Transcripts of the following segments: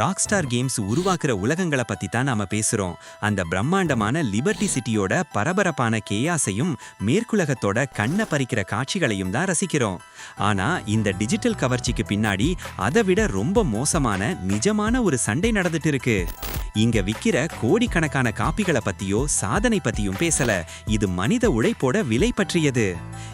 Rockstar games உருவாக்குற உலகங்களை பத்தி தான் நாம பேசுறோம். அந்த பிரம்மாண்டமான லிபர்டி சிட்டியோட பரபரப்பான கேயாசையும் மேற்குலகத்தோட கண்ணை பறிக்கிற காட்சிகளையும் தான் ரசிக்கிறோம். ஆனா இந்த டிஜிட்டல் கவர்ச்சிக்கு பின்னாடி அதை விட ரொம்ப மோசமான நிஜமான ஒரு சண்டை நடந்துட்டு இருக்கு. இங்க விக்கிற கோடிக்கணக்கான காப்பிகளை பத்தியோ சாதனை பத்தியும் பேசல. இது மனித உழைப்போட விலை பற்றியது.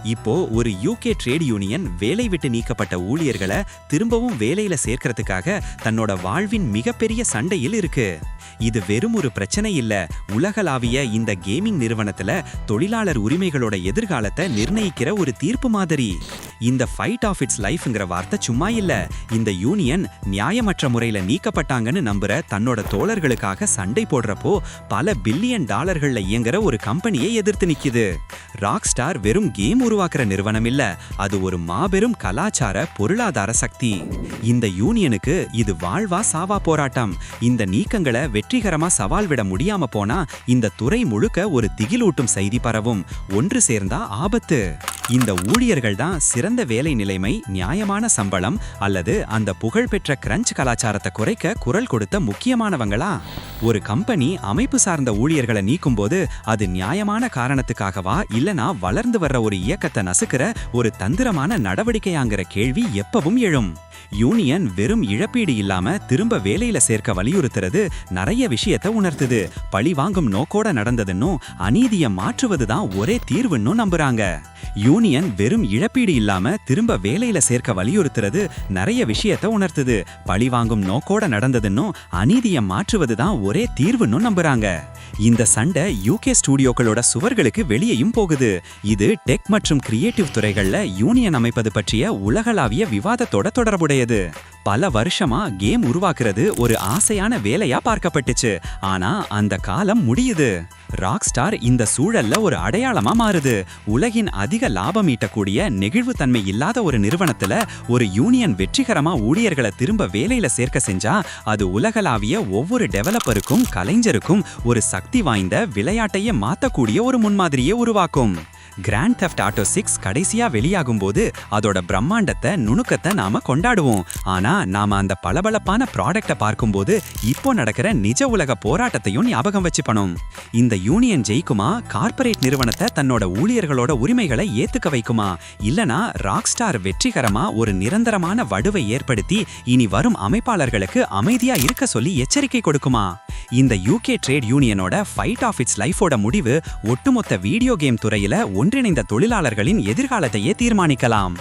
இப்போ ஒரு யூகே ட்ரேட் யூனியன் வேலை விட்டு நீக்கப்பட்ட ஊழியர்களை திரும்பவும் வேலையில சேர்க்கறதுக்காக தன்னோட வாழ்வின் மிகப்பெரிய சண்டையில் இருக்கு. இது வெறும் ஒரு பிரச்சனை இல்ல. உலகளாவிய இந்த கேமிங் நிறுவனத்துல தொழிலாளர் உரிமைகளோட எதிர்காலத்தை நிர்ணயிக்கிற ஒரு தீர்ப்பு மாதிரி. இந்த ஃபைட் ஆஃப் இட்ஸ் லைஃப்ங்கிற வார்த்தை சும்மா இல்ல. இந்த யூனியன் நியாயமற்ற முறையில நீக்கப்பட்டாங்கன்னு நம்புற தன்னோட தோழர்களுக்காக சண்டை போடுறப்போ பல பில்லியன் டாலர்கள்ல இயங்குற ஒரு கம்பெனியை எதிர்த்து நிக்குது. ராக் ஸ்டார் வெறும் கேம் உருவாக்குற நிறுவனம் இல்ல. அது ஒரு மாபெரும் கலாச்சார பொருளாதார சக்தி. இந்த யூனியனுக்கு இது வாழ்வா சாவா போராட்டம். இந்த நீக்கங்களை வெற்றிகரமா சவால் விட முடியாம போனா இந்த துறை முழுக்க ஒரு திகிலூட்டும் செய்தி பரவும். ஒன்று சேர்ந்தா ஆபத்து. இந்த ஊழியர்கள் தான் சிறந்த வேலை நிலைமை நியாயமான சம்பளம் அல்லது அந்த புகழ்பெற்ற கிரஞ்ச் கலாச்சாரத்தை குறைக்க குரல் கொடுத்த முக்கியமானவங்களா? ஒரு கம்பெனி அமைப்பு சார்ந்த ஊழியர்களை நீக்கும் போது அது நியாயமான காரணத்துக்காகவா இல்லனா வளர்ந்து வர்ற ஒரு இயக்கத்தை நசுக்கிற ஒரு தந்திரமான நடவடிக்கையாங்கிற கேள்வி எப்பவும் எழும். யூனியன் வெறும் இழப்பீடு இல்லாம திரும்ப வேலையில சேர்க்க வலியுறுத்துறது நிறைய விஷயத்தை உணர்த்துது. பழி வாங்கும் நோக்கோட நடந்ததுன்னும் அநீதியை மாற்றுவதுதான் ஒரே தீர்வுன்னு நம்புறாங்க. யூனியன் வெறும் இழப்பீடு இல்லாம திரும்ப வேலையில சேர்க்க வலியுறுத்துறது நிறைய விஷயத்தை உணர்த்துது. பழி வாங்கும் நோக்கோட நடந்ததுன்னும் அநீதியை மாற்றுவதுதான் ஒரே தீர்வுன்னு நம்புறாங்க. இந்த சண்டை யூகே ஸ்டூடியோக்களோட சுவர்களுக்கு வெளியேயும் போகுது. இது டெக் மற்றும் கிரியேட்டிவ் துறைகள்ல யூனியன் அமைப்பது பற்றிய உலகளாவிய விவாதத்தோட தொடர்புடையது. பல வருஷமா கேம் உருவாக்குறது ஒரு ஆசையான வேலையா பார்க்கப்பட்டுச்சு. ஆனா அந்த காலம் முடியுது. ராக்ஸ்டார் இந்த சூழல்ல ஒரு அடையாளமா மாறுது. உலகின் அதிக லாபம் ஈட்டக்கூடிய நெகிழ்வுத்தன்மை இல்லாத ஒரு நிறுவனத்துல ஒரு யூனியன் வெற்றிகரமா ஊழியர்களை திரும்ப வேலையில சேர்க்க செஞ்சா அது உலகளாவிய ஒவ்வொரு டெவலப்பருக்கும் கலைஞருக்கும் ஒரு சக்தி வாய்ந்த விளையாட்டையே மாத்தக்கூடிய ஒரு முன்மாதிரியை உருவாக்கும். கிராண்ட் தெஃப்ட் ஆட்டோ சிக்ஸ் கடைசியா வெளியாகும் போது அதோட பிரம்மாண்டத்தை நுணுக்கத்தை நாம கொண்டாடுவோம். ஆனா நாம அந்த பளபளப்பான ப்ராடக்டை பார்க்கும்போது இப்போ நடக்கிற நிஜ உலக போராட்டத்தையும் ஞாபகம் வச்சுப்பணும். இந்த யூனியன் ஜெயிக்குமா? கார்ப்பரேட் நிறுவனத்தை தன்னோட ஊழியர்களோட உரிமைகளை ஏத்துக்க வைக்குமா? இல்லனா ராக் ஸ்டார் வெற்றிகரமா ஒரு நிரந்தரமான வடுவை ஏற்படுத்தி இனி வரும் அமைப்பாளர்களுக்கு அமைதியா இருக்க சொல்லி எச்சரிக்கை கொடுக்குமா? இந்த யூகே ட்ரேட் யூனியனோட ஃபைட் ஆஃப் இட்ஸ் லைஃபோட முடிவு ஒட்டுமொத்த வீடியோ கேம் துறையில ஒன்றிணைந்த தொழிலாளர்களின் எதிர்காலத்தையே தீர்மானிக்கலாம்.